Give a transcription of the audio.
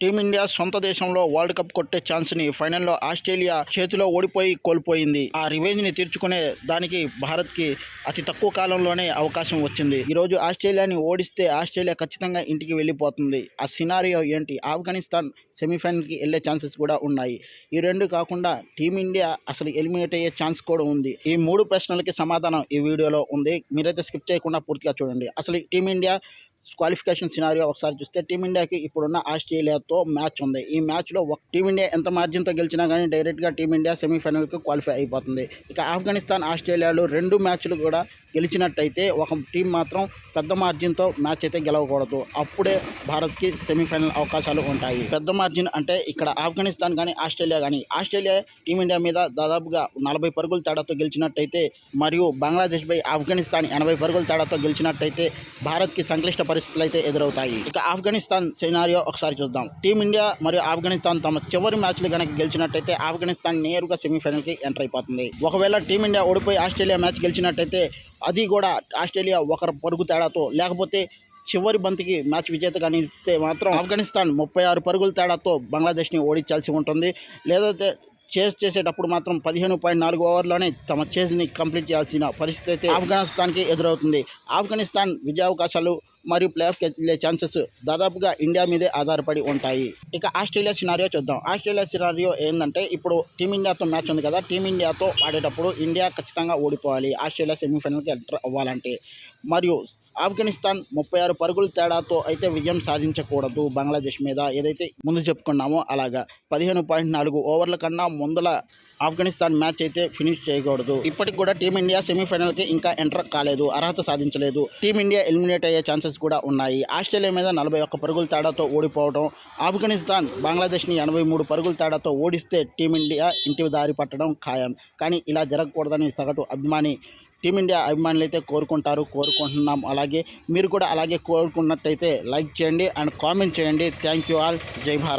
Team India సొంత దేశంలో world cup కొట్టే ఛాన్స్ని ఫైనల్లో ఆస్ట్రేలియా చేతిలో ఓడిపోయి కోల్పోయింది. ఆ రివెంజ్ని తీర్చుకునే దానికి భారత్కి అతి తక్కువ కాలంలోనే అవకాశం వచ్చింది. ఈ రోజు ఆస్ట్రేలియాని ఓడిస్తే ఆస్ట్రేలియా ఖచ్చితంగా ఇంటికి వెళ్ళిపోతుంది. ఆ సినారియో ఏంటి? ఆఫ్ఘనిస్తాన్ సెమీఫైనల్కి వెళ్ళే ఛాన్సెస్ కూడా ఉన్నాయి. ఈ రెండు కాకుండా టీమిండియా అసలు ఎలిమినేట్ అయ్యే ఛాన్స్ కూడా ఉంది. ఈ మూడు ప్రశ్నలకి సమాధానం ఈ వీడియోలో ఉంది. మీరైతే స్కిప్ చేయకుండా పూర్తిగా చూడండి. అసలు టీమిండియా క్వాలిఫికేషన్ సినారియో ఒకసారి చూస్తే టీమిండియాకి ఇప్పుడున్న ఆస్ట్రేలియాతో మ్యాచ్ ఉంది. ఈ మ్యాచ్లో ఒక టీమిండియా ఎంత మార్జిన్తో గెలిచినా కానీ డైరెక్ట్గా టీమిండియా సెమీఫైనల్కి క్వాలిఫై అయిపోతుంది. ఇక ఆఫ్ఘనిస్తాన్ ఆస్ట్రేలియాలో రెండు మ్యాచ్లు కూడా గెలిచినట్టయితే ఒక టీం మాత్రం పెద్ద మార్జిన్తో మ్యాచ్ అయితే గెలవకూడదు. అప్పుడే భారత్కి సెమీఫైనల్ అవకాశాలు ఉంటాయి. పెద్ద మార్జిన్ అంటే ఇక్కడ ఆఫ్ఘనిస్తాన్ కానీ ఆస్ట్రేలియా కానీ ఆస్ట్రేలియా టీమిండియా మీద దాదాపుగా నలభై పరుగుల తేడాతో గెలిచినట్టయితే మరియు బంగ్లాదేశ్పై ఆఫ్ఘనిస్తాన్ ఎనభై పరుగుల తేడాతో గెలిచినట్టయితే భారత్కి సంక్లిష్ట పరిస్థితులు అయితే ఎదురవుతాయి. ఇక ఆఫ్ఘనిస్తాన్ సినారియో ఒకసారి చూద్దాం. టీమిండియా మరియు ఆఫ్ఘనిస్తాన్ తమ చివరి మ్యాచ్లు కనుక గెలిచినట్టయితే ఆఫ్ఘనిస్తాన్ నేరుగా సెమీఫైనల్కి ఎంటర్ అయిపోతుంది. ఒకవేళ టీమిండియా ఓడిపోయి ఆస్ట్రేలియా మ్యాచ్ గెలిచినట్టయితే అది కూడా ఆస్ట్రేలియా ఒకరు పరుగు తేడాతో లేకపోతే చివరి బంతికి మ్యాచ్ విజేతగా నిలిస్తే మాత్రం ఆఫ్ఘనిస్తాన్ ముప్పై ఆరు పరుగుల తేడాతో బంగ్లాదేశ్ని ఓడించాల్సి ఉంటుంది. లేదంటే చేజ్ చేసేటప్పుడు మాత్రం పదిహేను పాయింట్ నాలుగు ఓవర్లోనే తమ చేజ్ని కంప్లీట్ చేయాల్సిన పరిస్థితి అయితే ఆఫ్ఘనిస్తాన్కి ఎదురవుతుంది. ఆఫ్ఘనిస్తాన్ విజయావకాశాలు మరియు ప్లే ఆఫ్కి వెళ్ళే ఛాన్సెస్ దాదాపుగా ఇండియా మీదే ఆధారపడి ఉంటాయి. ఇక ఆస్ట్రేలియా సినారియో చూద్దాం. ఆస్ట్రేలియా సినారియో ఏంటంటే ఇప్పుడు టీమిండియాతో మ్యాచ్ ఉంది కదా టీమిండియాతో ఆడేటప్పుడు ఇండియా ఖచ్చితంగా ఓడిపోవాలి. ఆస్ట్రేలియా సెమీఫైనల్కి ఎంటర్ అవ్వాలంటే. మరియు ఆఫ్ఘనిస్తాన్ ముప్పై ఆరు పరుగుల తేడాతో అయితే విజయం సాధించకూడదు బంగ్లాదేశ్ మీద. ఏదైతే ముందు చెప్పుకున్నామో అలాగా. పదిహేను పాయింట్ నాలుగు ఓవర్ల కన్నా ముందల ఆఫ్ఘనిస్తాన్ మ్యాచ్ అయితే ఫినిష్ చేయకూడదు. ఇప్పటికి కూడా టీమిండియా సెమీఫైనల్కి ఇంకా ఎంటర్ కాలేదు. అర్హత సాధించలేదు. టీమిండియా ఎలిమినేట్ అయ్యే ఛాన్సెస్ కూడా ఉన్నాయి. ఆస్ట్రేలియా మీద నలభై ఒక్క పరుగుల తేడాతో ఓడిపోవడం ఆఫ్ఘనిస్తాన్ బంగ్లాదేశ్ని ఎనభై మూడు పరుగుల తేడాతో ఓడిస్తే టీమిండియా ఇంటి దారి పట్టడం ఖాయం. కానీ ఇలా జరగకూడదని సగటు అభిమాని టీమిండియా అభిమానులు అయితే కోరుకుంటారు కోరుకుంటున్నాం. అలాగే మీరు కూడా అలాగే కోరుకున్నట్టయితే లైక్ చేయండి అండ్ కామెంట్ చేయండి. Thank you all. జై భారత్.